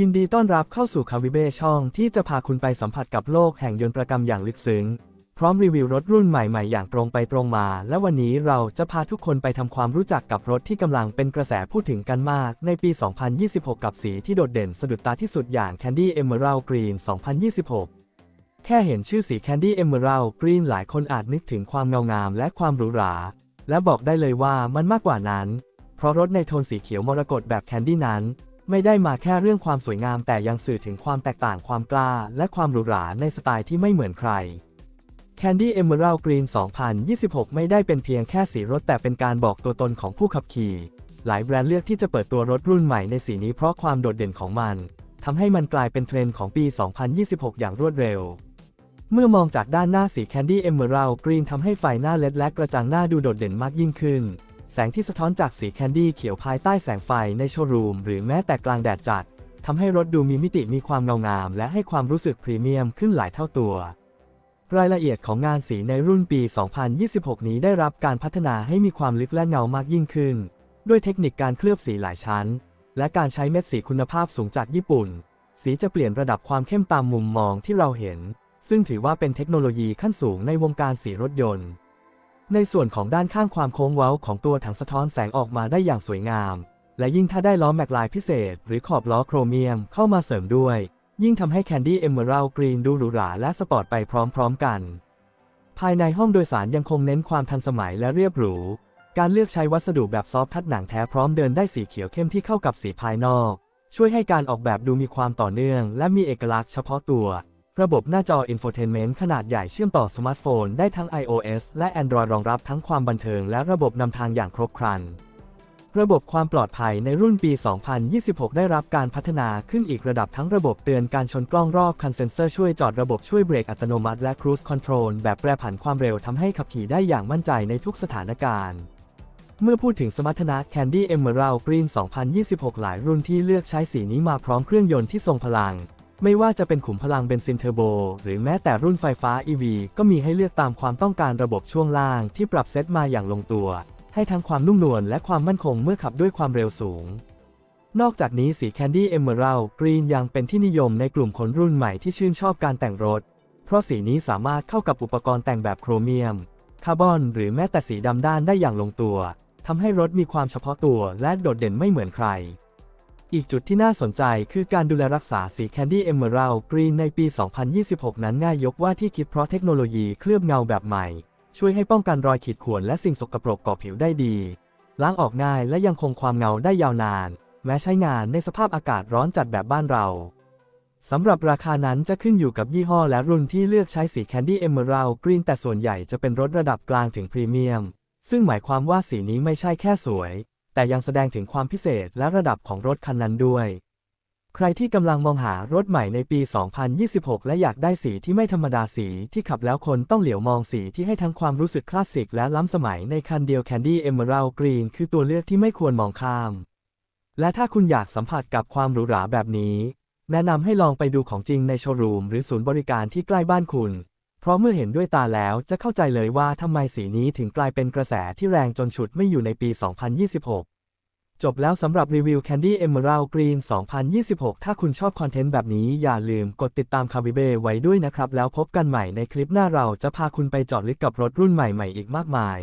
ยินดีต้อนรับเข้าสู่คาวิเบช่องที่จะพาคุณไปสัมผัสกับโลกแห่งยนต์ประกรรมอย่างลึกซึ้ง พร้อมรีวิวรถรุ่นใหม่ๆ อย่างตรงไปตรงมา และวันนี้เราจะพาทุกคนไปทำความรู้จักกับรถที่กำลังเป็นกระแสพูดถึงกันมาก ในปี 2026 กับสีที่โดดเด่นสะดุดตาที่สุดอย่าง Candy Emerald Green 2026 แค่เห็นชื่อสี Candy Emerald Green หลายคนอาจนึกถึงความเงางามและความหรูหรา และบอกได้เลยว่ามันมากกว่านั้น เพราะรถในโทนสีเขียวมรกตแบบแคนดี้นั้น ไม่ได้มาแค่เรื่องความสวยงามแต่ยังสื่อถึงความแตกต่างความกล้า และความหรูหราในสไตล์ที่ไม่เหมือนใคร Candy Emerald Green 2026 ไม่ได้เป็นเพียงแค่สีรถแต่เป็นการบอกตัวตนของผู้ขับขี่ หลายแบรนด์เลือกที่จะเปิดตัวรถรุ่นใหม่ในสีนี้เพราะความโดดเด่นของมันทำให้มันกลายเป็นเทรนด์ของปี 2026 อย่างรวดเร็ว เมื่อมองจากด้านหน้าสี Candy Emerald Green ทำให้ไฟหน้าเล็ดและกระจังหน้าดูโดดเด่นมากยิ่งขึ้น แสงที่สะท้อนจากสีแคนดี้เขียวภายใต้แสงไฟในโชว์รูม หรือแม้แต่กลางแดดจัดทำให้รถดูมีมิติมีความเงางาม และให้ความรู้สึกพรีเมียมขึ้นหลายเท่าตัว รายละเอียดของงานสีในรุ่นปี 2026 นี้ได้รับการพัฒนาให้มีความลึกและเงามากยิ่งขึ้น ด้วยเทคนิคการเคลือบสีหลายชั้น และการใช้เม็ดสีคุณภาพสูงจากญี่ปุ่น สีจะเปลี่ยนระดับความเข้มตามมุมมองที่เราเห็น ซึ่งถือว่าเป็นเทคโนโลยีขั้นสูงในวงการสีรถยนต์ ในส่วนของด้านข้างความโค้งเว้าของตัวถังสะท้อนแสงออกมาได้อย่างสวยงาม และยิ่งถ้าได้ล้อแม็กลายพิเศษ หรือขอบล้อโครเมียมเข้ามาเสริมด้วย ยิ่งทำให้ Candy Emerald Green ดูหรูหราและสปอร์ตไปพร้อมๆกัน ภายในห้องโดยสารยังคงเน้นความทันสมัยและเรียบหรู การเลือกใช้วัสดุแบบซอฟต์ทัดหนังแท้พร้อมเดินได้สีเขียวเข้มที่เข้ากับสีภายนอก ช่วยให้การออกแบบดูมีความต่อเนื่อง และมีเอกลักษณ์เฉพาะตัว ระบบหน้าจอ Infotainment ขนาดใหญ่เชื่อมต่อสมาร์ทโฟนได้ทั้ง iOS และ Android รองรับทั้งความบันเทิงและระบบนำทางอย่างครบครัน ระบบความปลอดภัยในรุ่นปี 2026 ได้รับการพัฒนาขึ้นอีกระดับทั้งระบบเตือนการชนกล้องรอบคันเซ็นเซอร์ช่วยจอดระบบช่วยเบรกอัตโนมัติและ Cruise Control แบบแปรผันความเร็วทำให้ขับขี่ได้อย่างมั่นใจในทุกสถานการณ์เมื่อพูดถึงสมรรถนะ Candy Emerald Green 2026 หลายรุ่นที่เลือกใช้สีนี้มาพร้อมเครื่องยนต์ที่ทรงพลัง ไม่ว่าจะเป็นขุมพลังเบนซินเทอร์โบ หรือแม้แต่รุ่นไฟฟ้า EV ก็มีให้เลือกตามความต้องการระบบช่วงล่างที่ปรับเซตมาอย่างลงตัว ให้ทั้งความนุ่มนวลและความมั่นคงเมื่อขับด้วยความเร็วสูง นอกจากนี้สี Candy Emerald Green ยังเป็นที่นิยมในกลุ่มคนรุ่นใหม่ที่ชื่นชอบการแต่งรถ เพราะสีนี้สามารถเข้ากับอุปกรณ์แต่งแบบโครเมียม คาร์บอน หรือแม้แต่สีดำด้านได้อย่างลงตัวทำให้รถมีความเฉพาะตัวและโดดเด่นไม่เหมือนใคร อีกจุดที่น่าสนใจคือการดูแลรักษาสี Candy Emerald Green ในปี 2026 นั้นง่ายยกว่าที่คิดเพราะเทคโนโลยีเคลือบเงาแบบใหม่ ช่วยให้ป้องกันรอยขีดข่วนและสิ่งสกปรกก่อผิวได้ดี ล้างออกง่ายและยังคงความเงาได้ยาวนาน แม้ใช้งานในสภาพอากาศร้อนจัดแบบบ้านเราสำหรับราคานั้นจะขึ้นอยู่กับยี่ห้อและรุ่นที่เลือกใช้สี Candy Emerald Green แต่ส่วนใหญ่จะเป็นรถระดับกลางถึงพรีเมียม ซึ่งหมายความว่าสีนี้ไม่ใช่แค่สวย แต่ยังแสดงถึงความพิเศษและระดับของรถคันนั้นด้วย ใครที่กำลังมองหารถใหม่ในปี 2026 และอยากได้สีที่ไม่ธรรมดาสีที่ขับแล้วคนต้องเหลียวมองสีที่ให้ทั้งความรู้สึกคลาสสิกและล้ำสมัยในคันเดียว Candy Emerald Green คือตัวเลือกที่ไม่ควรมองข้าม และถ้าคุณอยากสัมผัสกับความหรูหราแบบนี้ แนะนำให้ลองไปดูของจริงในโชว์รูมหรือศูนย์บริการที่ใกล้บ้านคุณ ราะเมื่อเห็นด้วยตาแล้วจะเข้าใจเลยว่าทำไมสีนี้ถึงกลายเป็นกระแสที่แรงจนฉุดไม่อยู่ในปี 2026 จบแล้วสำหรับรีวิว Candy Emerald Green 2026 ถ้าคุณชอบคอนเทนต์แบบนี้อย่าลืมกดติดตามคาบิเบไว้ด้วยนะครับ แล้วพบกันใหม่ในคลิปหน้าเราจะพาคุณไปเจาะลึกกับรถรุ่นใหม่ๆ อีกมากมาย